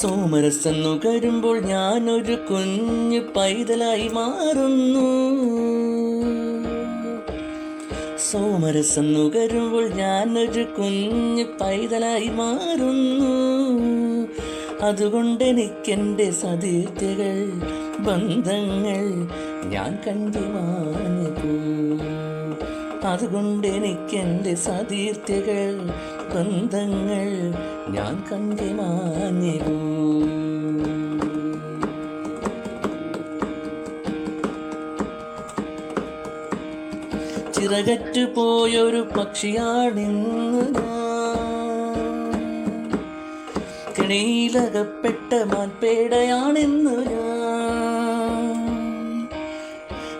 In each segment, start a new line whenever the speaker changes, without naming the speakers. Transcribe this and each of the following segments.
സോമരസം ഞാൻ ഞാനൊരു കുഞ്ഞു പൈതലായി മാറുന്നു. സോമരസെന്നു കരുമ്പോൾ ഞാനൊരു കുഞ്ഞു പൈതലായി മാറുന്നു. അതുകൊണ്ട് എനിക്കെന്റെ സതീർത്ഥ്യകൾ ബന്ധങ്ങൾ ഞാൻ പോ അതുകൊണ്ട് എനിക്കെന്റെ സതീർത്ഥ്യകൾ ബന്ധങ്ങൾ ഞാൻ പോ ചിറകറ്റു പോയൊരു പക്ഷിയാണിന്ന് ഞാൻ. കിണിയിലകപ്പെട്ട മാൻപേടയാണിന്ന് ഞാൻ.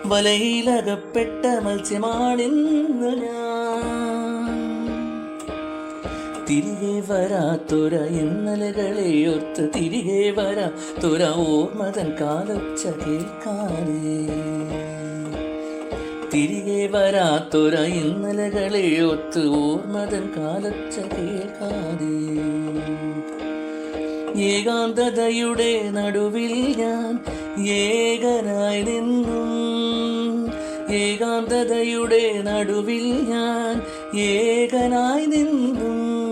വലയിലകപ്പെട്ട മത്സ്യമാണിന്ന് ഞാൻ. തിരികെ വരാത്തൊര ഇന്നലകളെ ഓർത്ത് തിരികെ വരാത്തൊര ഓർമ്മതൻ കാലൊച്ച കേൾക്കാനേ. തിരികെ വരാത്തൊര ഇന്നലകളെ ഒത്ത് ഓർമ്മതൻ കാലൊച്ച കേൾക്കാനേ. ഏകാന്തതയുടെ നടുവിൽ ഞാൻ ഏകനായി നിന്നും ഏകാന്തതയുടെ നടുവിൽ ഞാൻ ഏകനായി നിന്നും.